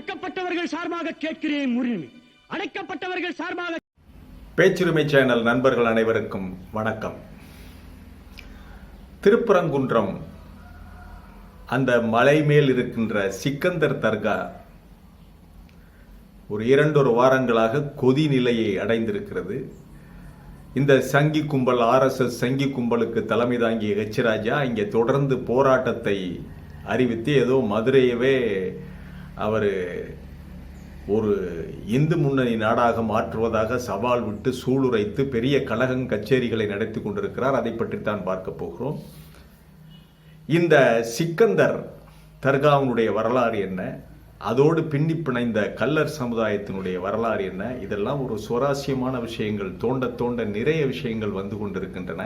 ஒடுக்கப்பட்டவர்கள் சார்பாக கேட்கிறேன் உரிமை அடைக்கப்பட்டவர்கள் சார்பாக பேச்சுரிமை சேனல் நண்பர்கள் அனைவருக்கும் வணக்கம். திருப்பரங்குன்றம் அந்த மலை மேல் இருக்கின்ற சிக்கந்தர் தர்கா ஒரு இரண்டொரு வாரங்களாக கொதி நிலையை அடைந்திருக்கிறது. இந்த சங்கி கும்பல் ஆர்எஸ்எஸ் சங்கி கும்பலுக்கு தலைமை தாங்கிய ஹெச்ராஜா இங்கே தொடர்ந்து போராட்டத்தை அறிவித்து ஏதோ மதுரையவே அவர் ஒரு இந்து முன்னணி நாடாக மாற்றுவதாக சவால் விட்டு சூளுரைத்து பெரிய கழகம் கச்சேரிகளை நடத்தி கொண்டிருக்கிறார். அதை பற்றித்தான் பார்க்க போகிறோம். இந்த சிக்கந்தர் தர்காவினுடைய வரலாறு என்ன? அதோடு பின்னி பிணைந்த கல்லர் சமுதாயத்தினுடைய வரலாறு என்ன? இதெல்லாம் ஒரு சுவாரஸ்யமான விஷயங்கள் தோண்ட தோண்ட நிறைய விஷயங்கள் வந்து கொண்டிருக்கின்றன.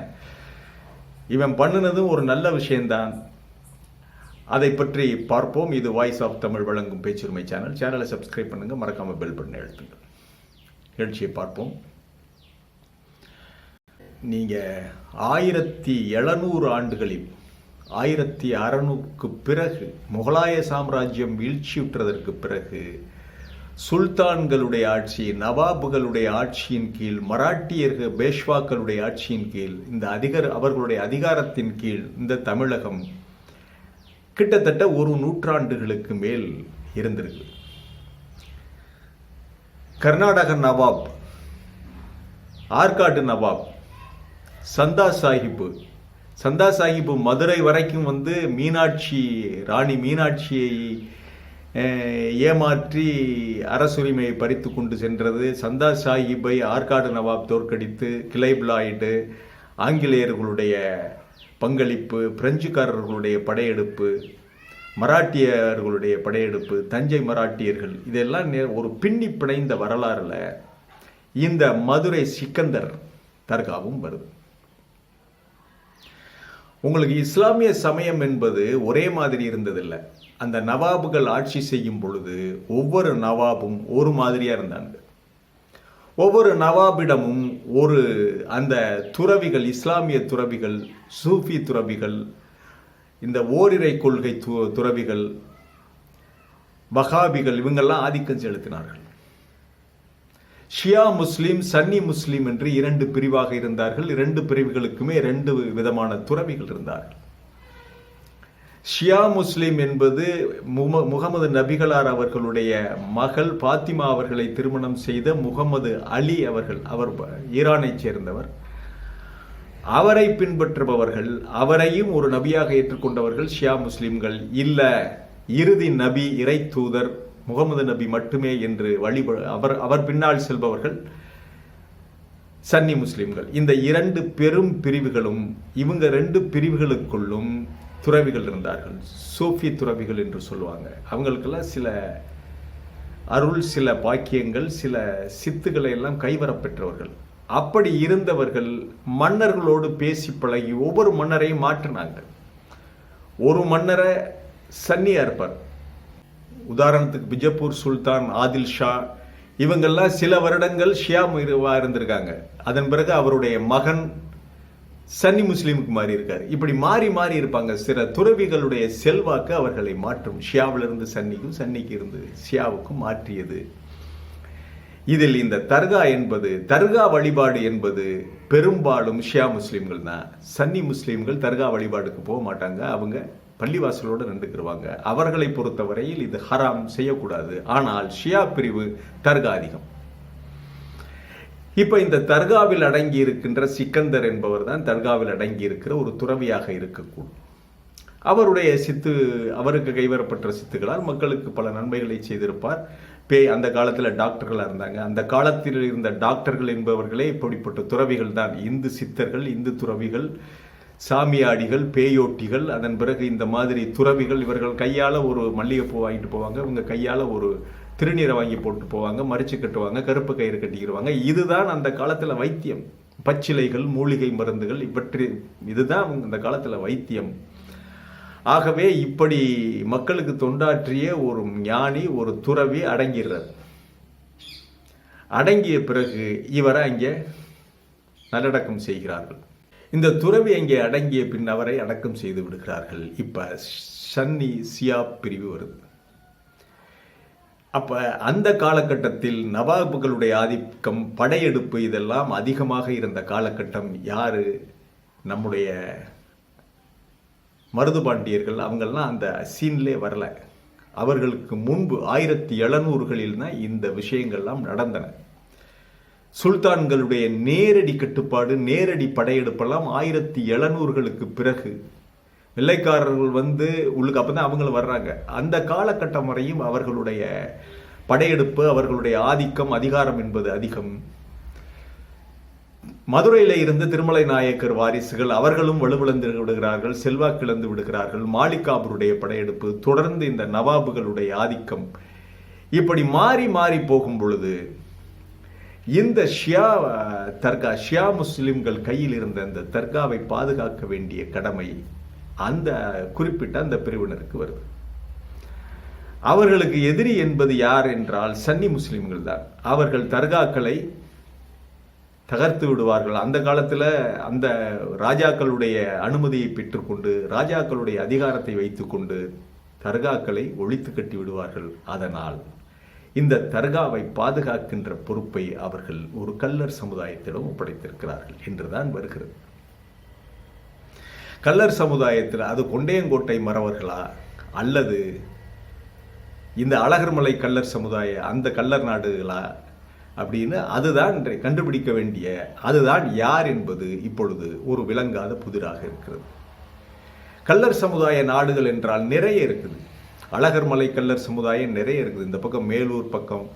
இவன் பண்ணினதும் ஒரு நல்ல விஷயம்தான். அதை பற்றி பார்ப்போம். இது வாய்ஸ் ஆஃப் தமிழ் வழங்கும் பேச்சுரிமை சேனல் சேனலை சப்ஸ்கிரைப் பண்ணுங்கள் மறக்காமல் பெல் பட்டனை அழுத்துங்க. நிகழ்ச்சியை பார்ப்போம். நீங்கள் ஆயிரத்தி எழுநூறு ஆண்டுகளில் ஆயிரத்தி அறநூறுக்கு பிறகு முகலாய சாம்ராஜ்யம் வீழ்ச்சியுற்றதற்கு பிறகு சுல்தான்களுடைய ஆட்சி நவாபுகளுடைய ஆட்சியின் கீழ் மராட்டியர்கள் பேஷ்வாக்களுடைய ஆட்சியின் கீழ் இந்த அதிகார அவர்களுடைய அதிகாரத்தின் கீழ் இந்த தமிழகம் கிட்டத்தட்ட ஒரு நூற்றாண்டுகளுக்கு மேல் இருந்திருக்கு கர்நாடக நவாப் ஆற்காடு நவாப் சந்தா சாஹிப்பு. சந்தா சாஹிப்பு மதுரை வரைக்கும் வந்து மீனாட்சி ராணி மீனாட்சியை ஏமாற்றி அரசுரிமையை பறித்து கொண்டு சென்றது. சந்தா சாஹிப்பை ஆற்காடு நவாப் தோற்கடித்து கிளைப்லாய்டு ஆங்கிலேயர்களுடைய பங்களிப்பு பிரெஞ்சுக்காரர்களுடைய படையெடுப்பு மராட்டியர்களுடைய படையெடுப்பு தஞ்சை மராட்டியர்கள் இதெல்லாம் நே- ஒரு பின்னி பிணைந்த வரலாறுல இந்த மதுரை சிக்கந்தர் தர்காவும் வருது. உங்களுக்கு இஸ்லாமிய சமயம் என்பது ஒரே மாதிரி இருந்ததில்லை. அந்த நவாபுகள் ஆட்சி செய்யும் பொழுது ஒவ்வொரு நவாபும் ஒரு மாதிரியா இருந்தாங்க ஒவ்வொரு நவாபிடமும் ஒரு அந்த துறவிகள் இஸ்லாமிய துறவிகள் சூஃபி துறவிகள் இந்த ஓரிரை கொள்கை து- துறவிகள் வகாபிகள் இவங்கெல்லாம் ஆதிக்கம் செலுத்தினார்கள். ஷியா முஸ்லீம் சன்னி முஸ்லீம் என்று இரண்டு பிரிவாக இருந்தார்கள். இரண்டு பிரிவுகளுக்குமே ரெண்டு விதமான துறவிகள் இருந்தார்கள். ஷியா முஸ்லீம் என்பது மும- முகமது நபிகளார் அவர்களுடைய மகள் பாத்திமா அவர்களை திருமணம் செய்த முகமது அலி அவர்கள் அவர் ஈரானைச் சேர்ந்தவர். அவரை பின்பற்றுபவர்கள் அவரையும் ஒரு நபியாக ஏற்றுக்கொண்டவர்கள் ஷியா முஸ்லிம்கள். இல்ல இறுதி நபி இறை தூதர் முகமது நபி மட்டுமே என்று வழிப அவர் அவர் பின்னால் செல்பவர்கள் சன்னி முஸ்லிம்கள். இந்த இரண்டு பெரும் பிரிவுகளும் இவங்க ரெண்டு பிரிவுகளுக்குள்ளும் துறவிகள் இருந்தார்கள். சூஃபி துறவிகள் என்று சொல்லுவாங்க. அவங்களுக்கெல்லாம் சில அருள் சில பாக்கியங்கள் சில சித்துக்களை எல்லாம் கைவரப்பெற்றவர்கள் அப்படி இருந்தவர்கள் மன்னர்களோடு பேசி பழகி ஒவ்வொரு மன்னரையும் மாற்றினாங்க ஒரு மன்னரை சன்னி இருப்பார். உதாரணத்துக்கு பிஜப்பூர் சுல்தான் ஆதில் ஷா இவங்கெல்லாம் சில வருடங்கள் ஷியா இருந்திருக்காங்க. அதன் பிறகு அவருடைய மகன் சன்னி முஸ்லீமுக்கு மாறி இருக்கார் இப்படி மாறி மாறி இருப்பாங்க. சில துறவிகளுடைய செல்வாக்கு அவர்களை மாற்றும். ஷியாவிலிருந்து சன்னிக்கும் சன்னிக்கு இருந்து ஷியாவுக்கும் மாற்றியது. இதில் இந்த தர்கா என்பது தர்கா வழிபாடு என்பது பெரும்பாலும் ஷியா முஸ்லீம்கள் தான் சன்னி முஸ்லீம்கள் தர்கா வழிபாடுக்கு போக மாட்டாங்க. அவங்க பள்ளிவாசலோடு நின்றுக்கிருவாங்க அவர்களை பொறுத்தவரையில் இது ஹராம் செய்யக்கூடாது. ஆனால் ஷியா பிரிவு தர்கா அதிகம். இப்போ இந்த தர்காவில் அடங்கி இருக்கின்ற சிக்கந்தர் என்பவர் தான் தர்காவில் அடங்கி இருக்கிற ஒரு துறவியாக இருக்கக்கூடும். அவருடைய சித்து அவருக்கு கைவரப்பட்ட சித்துகளால் மக்களுக்கு பல நன்மைகளை செய்திருப்பார். பேய் அந்த காலத்தில் டாக்டர்களாக இருந்தாங்க. அந்த காலத்தில் இருந்த டாக்டர்கள் என்பவர்களே இப்படிப்பட்ட துறவிகள் தான். இந்து சித்தர்கள் இந்து துறவிகள் சாமியாடிகள் பேயோட்டிகள் அதன் பிறகு இந்த மாதிரி துறவிகள் இவர்கள் கையால் ஒரு மல்லிகைப்பூ வாங்கிட்டு போவாங்க. இவங்க கையால் ஒரு திருநீரை வாங்கி போட்டு போவாங்க மறிச்சு கட்டுவாங்க கருப்பு கயிறு கட்டிக்கிடுவாங்க இதுதான் அந்த காலத்தில் வைத்தியம். பச்சிலைகள் மூலிகை மருந்துகள் இவற்றி இதுதான் அந்த காலத்தில் வைத்தியம். ஆகவே இப்படி மக்களுக்கு தொண்டாற்றிய ஒரு ஞானி ஒரு துறவி அடங்கிடுறார். அடங்கிய பிறகு இவரை அங்கே நல்லடக்கம் செய்கிறார்கள். இந்த துறவி அங்கே அடங்கிய பின் அவரை அடக்கம் செய்து விடுகிறார்கள். இப்போ சன்னி சியா பிரிவு வருது. அப்ப அந்த காலகட்டத்தில் நவாபுகளுடைய ஆதிக்கம் படையெடுப்பு இதெல்லாம் அதிகமாக இருந்த காலகட்டம் யாரு? நம்முடைய மருதுபாண்டியர்கள். அவங்கெல்லாம் அந்த சீன்லே வரல. அவர்களுக்கு முன்பு ஆயிரத்தி எழுநூறுகளில் தான் இந்த விஷயங்கள்லாம் நடந்தன. சுல்தான்களுடைய நேரடி கட்டுப்பாடு நேரடி படையெடுப்பெல்லாம் ஆயிரத்தி எழுநூறுகளுக்கு பிறகு வெள்ளைக்காரர்கள் வந்து உள்ளுக்கு அப்பதான் அவங்கள வர்றாங்க. அந்த காலகட்டம் வரையும் அவர்களுடைய படையெடுப்பு அவர்களுடைய ஆதிக்கம் அதிகாரம் என்பது அதிகம். மதுரையில இருந்து திருமலை நாயக்கர் வாரிசுகள் அவர்களும் வலுவிழந்து விடுகிறார்கள் செல்வாக்கிழந்து விடுகிறார்கள். மாலிகாபுருடைய படையெடுப்பு தொடர்ந்து இந்த நவாபுகளுடைய ஆதிக்கம். இப்படி மாறி மாறி போகும் பொழுது இந்த ஷியா தர்கா ஷியா முஸ்லிம்கள் கையில் இருந்த இந்த தர்காவை பாதுகாக்க வேண்டிய கடமை அந்த குறிப்பிட்ட அந்த பிரிவினருக்கு வருது. அவர்களுக்கு எதிரி என்பது யார் என்றால் சன்னி முஸ்லிம்கள் தான். அவர்கள் தர்காக்களை தகர்த்து விடுவார்கள். அந்த காலத்தில் அந்த ராஜாக்களுடைய அனுமதியை பெற்றுக்கொண்டு ராஜாக்களுடைய அதிகாரத்தை வைத்துக்கொண்டு தர்காக்களை ஒழித்து கட்டி விடுவார்கள். அதனால் இந்த தர்காவை பாதுகாக்கின்ற பொறுப்பை அவர்கள் ஒரு கல்லர் சமுதாயத்திடம் ஒப்படைத்திருக்கிறார்கள் என்றுதான் வருகிறது. கல்லர் சமுதாயத்தில் அது கொண்டையங்கோட்டை மறவர்களா? அல்லது இந்த அழகர்மலை கல்லர் சமுதாய அந்த கல்லர் நாடுகளா? அப்படின்னு அதுதான் கண்டுபிடிக்க வேண்டிய அதுதான் யார் என்பது இப்பொழுது ஒரு விளங்காத புதிராக இருக்கிறது. கல்லர் சமுதாய நாடுகள் என்றால் நிறைய இருக்குது. அழகர்மலை கல்லர் சமுதாயம் நிறைய இருக்குது. இந்த பக்கம் மேலூர் பக்கம்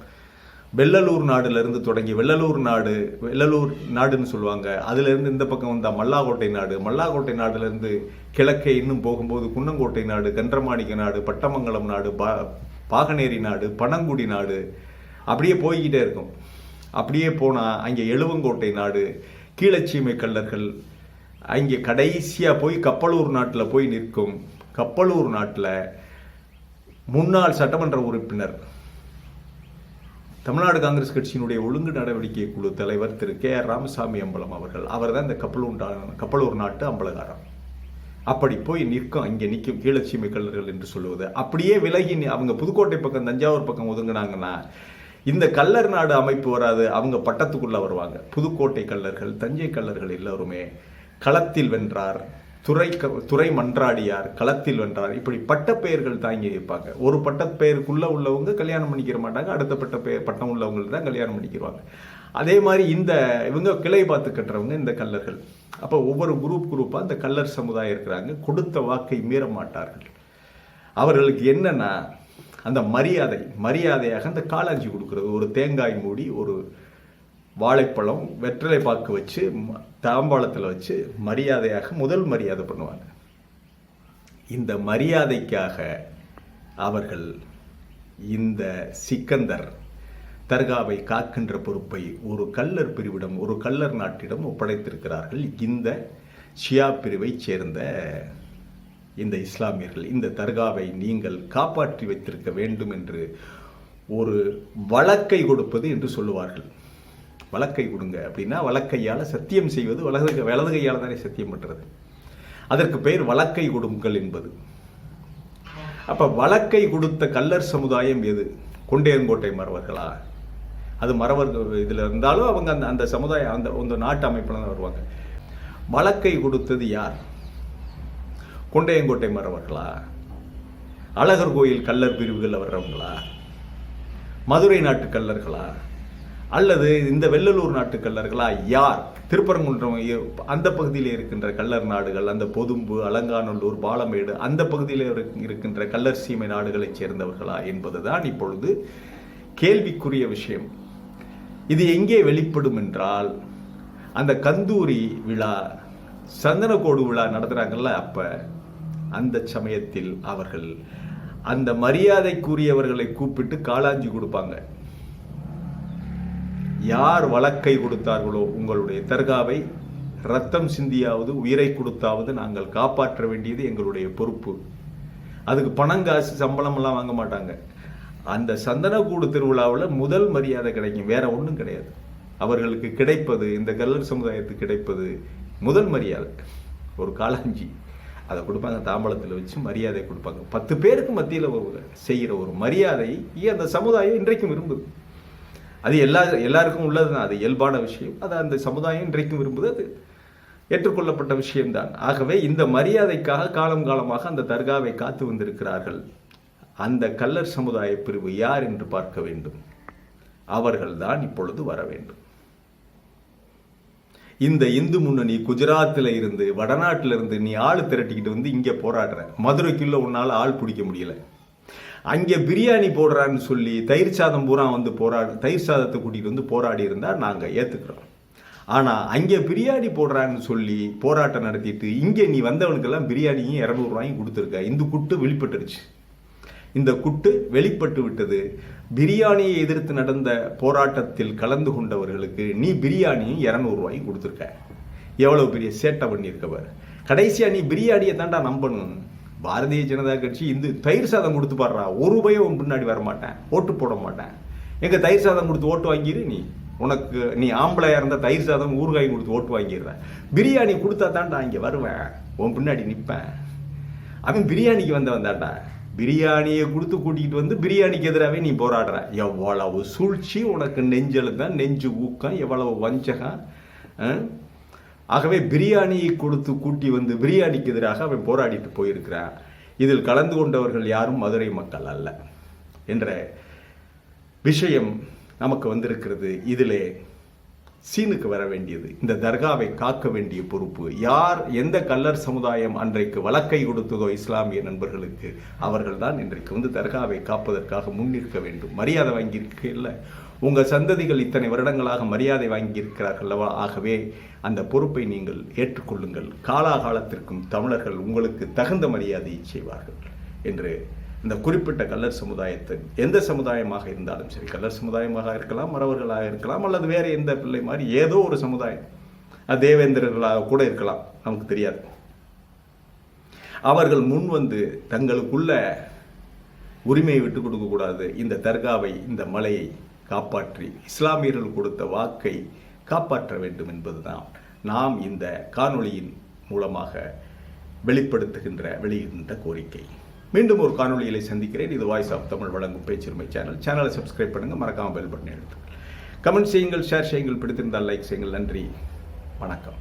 வெள்ளலூர் நாடுலேருந்து தொடங்கி வெள்ளலூர் நாடு வெள்ளலூர் நாடுன்னு சொல்லுவாங்க. அதுலேருந்து இந்த பக்கம் வந்தால் மல்லாக்கோட்டை நாடு. மல்லாக்கோட்டை நாடுலேருந்து கிழக்கே இன்னும் போகும்போது குன்னங்கோட்டை நாடு கன்றமாணிக்க நாடு பட்டமங்கலம் நாடு பா பாகனேரி நாடு பனங்குடி நாடு. அப்படியே போய்கிட்டே இருக்கும். அப்படியே போனால் அங்கே எழுவங்கோட்டை நாடு கீழச்சீமை கல்லர்கள் அங்கே கடைசியாக போய் கப்பலூர் நாட்டில் போய் நிற்கும். கப்பலூர் நாட்டில் முன்னாள் சட்டமன்ற உறுப்பினர் தமிழ்நாடு காங்கிரஸ் கட்சியினுடைய ஒழுங்கு நடவடிக்கை குழு தலைவர் திரு கே ஆர் ராமசாமி அம்பலம் அவர்கள் அவர் தான் இந்த கப்பலூர் கப்பலூர் நாட்டு அம்பலகாரம் அப்படி போய் நிற்கும் அங்கே நிற்கும் கீழச்சீமை கல்லர்கள் என்று சொல்லுவது. அப்படியே விலகி அவங்க புதுக்கோட்டை பக்கம் தஞ்சாவூர் பக்கம் ஒதுங்கினாங்கன்னா இந்த கல்லர் நாடு அமைப்பு வராது அவங்க பட்டத்துக்குள்ளே வருவாங்க. புதுக்கோட்டை கல்லர்கள் தஞ்சை கல்லர்கள் எல்லோருமே களத்தில் வென்றார். துறை க- துறை மன்றாடியார் களத்தில் வென்றார். இப்படி பட்டப்பெயர்கள் தாங்கி இருப்பாங்க. ஒரு பட்டப்பெயருக்குள்ள உள்ளவங்க கல்யாணம் பண்ணிக்கிற மாட்டாங்க. அடுத்த பட்ட பெயர் பட்டம் உள்ளவங்க தான் கல்யாணம் பண்ணிக்கிறாங்க அதே மாதிரி இந்த இவங்க கிளை பார்த்து கட்டுறவங்க இந்த கல்லர்கள் அப்போ ஒவ்வொரு குரூப் குரூப்பாக இந்த கல்லர் சமுதாயம் இருக்கிறாங்க. கொடுத்த வாக்கை மீற மாட்டார்கள். அவர்களுக்கு என்னன்னா அந்த மரியாதை மரியாதையாக அந்த காலாஞ்சி கொடுக்குறது. ஒரு தேங்காய் மூடி ஒரு வாழைப்பழம் வெற்றிலை பாக்கு வச்சு ம- தாம்பாளத்தில் வச்சு மரியாதையாக முதல் மரியாதை பண்ணுவாங்க. இந்த மரியாதைக்காக அவர்கள் இந்த சிக்கந்தர் தர்காவை காக்கின்ற பொறுப்பை ஒரு கல்லர் பிரிவிடம் ஒரு கல்லர் நாட்டிடம் ஒப்படைத்திருக்கிறார்கள். இந்த ஷியா பிரிவைச் சேர்ந்த இந்த இஸ்லாமியர்கள் இந்த தர்காவை நீங்கள் காப்பாற்றி வைத்திருக்க வேண்டும் என்று ஒரு வழக்கை கொடுப்பது என்று சொல்லுவார்கள். வழக்கை கொடுங்க அப்படின்னா வழக்கையால் சத்தியம் செய்வது வலது வலது கையால் தானே சத்தியம் பண்ணுறது அதற்கு பெயர் வழக்கை கொடுங்கள் என்பது. அப்போ வழக்கை கொடுத்த கல்லர் சமுதாயம் எது? கொண்டையங்கோட்டை மறவர்களா? அது மறவர்கள் இதில் இருந்தாலும் அவங்க அந்த அந்த சமுதாயம் அந்த அந்த நாட்டு அமைப்பில் தான் வருவாங்க. வழக்கை கொடுத்தது யார்? கொண்டையங்கோட்டை மறவர்களா? அழகர் கோயில் கல்லர் பிரிவுகளில் வர்றவங்களா? மதுரை நாட்டு கல்லர்களா? அல்லது இந்த வெள்ளலூர் நாட்டு கல்லர்களா? யார்? திருப்பரங்குன்றம் அந்த பகுதியில் இருக்கின்ற கல்லர் நாடுகள் அந்த பொதும்பு அலங்காநல்லூர் பாலமேடு அந்த பகுதியில் இருக்கின்ற கல்லர் சீமை நாடுகளைச் சேர்ந்தவர்களா என்பதுதான் இப்பொழுது கேள்விக்குரிய விஷயம். இது எங்கே வெளிப்படும் என்றால் அந்த கந்தூரி விழா சந்தனக்கோடு விழா நடத்துகிறாங்கல்ல அப்போ அந்த சமயத்தில் அவர்கள் அந்த மரியாதைக்குரியவர்களை கூப்பிட்டு காளாஞ்சி கொடுப்பாங்க. யார் வழக்கை கொடுத்தார்களோ உங்களுடைய தர்காவை ரத்தம் சிந்தியாவது உயிரை கொடுத்தாவது நாங்கள் காப்பாற்ற வேண்டியது எங்களுடைய பொறுப்பு. அதுக்கு பணங்காசு சம்பளம் எல்லாம் வாங்க மாட்டாங்க. அந்த சந்தனக்கூடு திருவிழாவில் முதல் மரியாதை கிடைக்கும். வேற ஒன்றும் கிடையாது. அவர்களுக்கு கிடைப்பது இந்த கல்லர் சமுதாயத்துக்கு கிடைப்பது முதல் மரியாதை. ஒரு காளாஞ்சி அதை கொடுப்பாங்க தாம்பளத்தில் வச்சு மரியாதை கொடுப்பாங்க. பத்து பேருக்கு மத்தியில் ஒரு செய்கிற ஒரு மரியாதை அந்த சமுதாயம் இன்றைக்கும் விரும்புது. அது எல்லா எல்லாருக்கும் உள்ளது தான். அது இயல்பான விஷயம். அது அந்த சமுதாயம் இன்றைக்கும் விரும்புது. அது ஏற்றுக்கொள்ளப்பட்ட விஷயம்தான். ஆகவே இந்த மரியாதைக்காக காலம் காலமாக அந்த தர்காவை காத்து வந்திருக்கிறார்கள். அந்த கல்லர் சமுதாய பிரிவு யார் என்று பார்க்க வேண்டும். அவர்கள்தான் இப்பொழுது வர வேண்டும். இந்த இந்து முன்னணி குஜராத்தில் இருந்து வடநாட்டில் இருந்து நீ ஆள் திரட்டிக்கிட்டு வந்து இங்கே போராடுற. மதுரைக்குள்ள உன்னால் ஆள் பிடிக்க முடியலை. அங்கே பிரியாணி போடுறான்னு சொல்லி தயிர் சாதம் பூரா வந்து போராடு தயிர் சாதத்தை கூட்டிகிட்டு வந்து போராடி இருந்தால் நாங்கள் ஏற்றுக்கிறோம் ஆனால் அங்கே பிரியாணி போடுறான்னு சொல்லி போராட்டம் நடத்திட்டு இங்கே நீ வந்தவனுக்கெல்லாம் பிரியாணியும் இரநூறுவாயும் கொடுத்துருக்க. இந்த குட்டு வெளிப்பட்டுருச்சு. இந்த குட்டு வெளிப்பட்டு விட்டது. பிரியாணியை எதிர்த்து நடந்த போராட்டத்தில் கலந்து கொண்டவர்களுக்கு நீ பிரியாணியும் இரநூறுவாயும் கொடுத்துருக்க. எவ்வளோ பெரிய சேட்டை பண்ணியிருக்கவர் கடைசியாக நீ பிரியாணியை தாண்டா நம்பணும். பாரதிய ஜனதா கட்சி இந்த தயிர் சாதம் கொடுத்து பாடுறா. ஒரு ரூபாயும் உன் பின்னாடி வர மாட்டேன் ஓட்டு போட மாட்டேன். எங்கள் தயிர் சாதம் கொடுத்து ஓட்டு வாங்கிடு நீ. உனக்கு நீ ஆம்பளையாக இருந்தால் தயிர் சாதம் ஊறுகாய் கொடுத்து ஓட்டு வாங்கிடுற. பிரியாணி கொடுத்தா தாண்டா இங்கே வருவேன். உன் பின்னாடி நிற்பேன் அவன் பிரியாணிக்கு வந்த வந்தாண்டா பிரியாணியை கொடுத்து கூட்டிகிட்டு வந்து பிரியாணிக்கு எதிராகவே நீ போராடுற. எவ்வளவு சூழ்ச்சி உனக்கு. நெஞ்செழுதான் நெஞ்சு ஊக்கம் எவ்வளவு வஞ்சகம் ஆகவே பிரியாணியை கொடுத்து கூட்டி வந்து பிரியாணிக்கு எதிராக அவன் போராடிட்டு போயிருக்கிறான். இதில் கலந்து கொண்டவர்கள் யாரும் மதுரை மக்கள் அல்ல என்ற விஷயம் நமக்கு வந்திருக்கிறது. இதிலே சீனுக்கு வர வேண்டியது இந்த தர்காவை காக்க வேண்டிய பொறுப்பு. யார் எந்த கல்லர் சமுதாயம் அன்றைக்கு வழக்கை கொடுத்ததோ இஸ்லாமிய நண்பர்களுக்கு அவர்கள்தான் இன்றைக்கு வந்து தர்காவை காப்பதற்காக முன்னிற்க வேண்டும். மரியாதை வாங்கியிருக்க உங்கள் உங்க சந்ததிகள் இத்தனை வருடங்களாக மரியாதை வாங்கியிருக்கிறார்கள் ஆகவே அந்த பொறுப்பை நீங்கள் ஏற்றுக்கொள்ளுங்கள். காலாகாலத்திற்கும் தமிழர்கள் உங்களுக்கு தகுந்த மரியாதையை செய்வார்கள் என்று இந்த குறிப்பிட்ட கல்லர் சமுதாயத்தின் எந்த சமுதாயமாக இருந்தாலும் சரி கல்லர் சமுதாயமாக இருக்கலாம் மறவர்களாக இருக்கலாம் அல்லது வேற எந்த பிள்ளை மாதிரி ஏதோ ஒரு சமுதாயம். அது தேவேந்திரர்களாக கூட இருக்கலாம் நமக்கு தெரியாது. அவர்கள் முன் வந்து தங்களுக்குள்ள உரிமையை விட்டு கொடுக்கக்கூடாது இந்த தர்காவை இந்த மலையை காப்பாற்றி இஸ்லாமியர்கள் கொடுத்த வாக்கை காப்பாற்ற வேண்டும் என்பதுதான் நாம் இந்த காணொளியின் மூலமாக வெளிப்படுத்துகின்ற வெளியிடுகின்ற கோரிக்கை. மீண்டும் ஒரு காணொலியிலே சந்திக்கிறேன். இது வாய்ஸ் ஆஃப் தமிழ் வழங்கும் பேச்சுரிமை சேனல் சேனலை சப்ஸ்கிரைப் பண்ணுங்கள் மறக்காமல் பெல் பட்டன் எடுத்து கமெண்ட் செய்யுங்கள் ஷேர் செய்யுங்கள் பிடித்திருந்தால் லைக் செய்யுங்கள். நன்றி. வணக்கம்.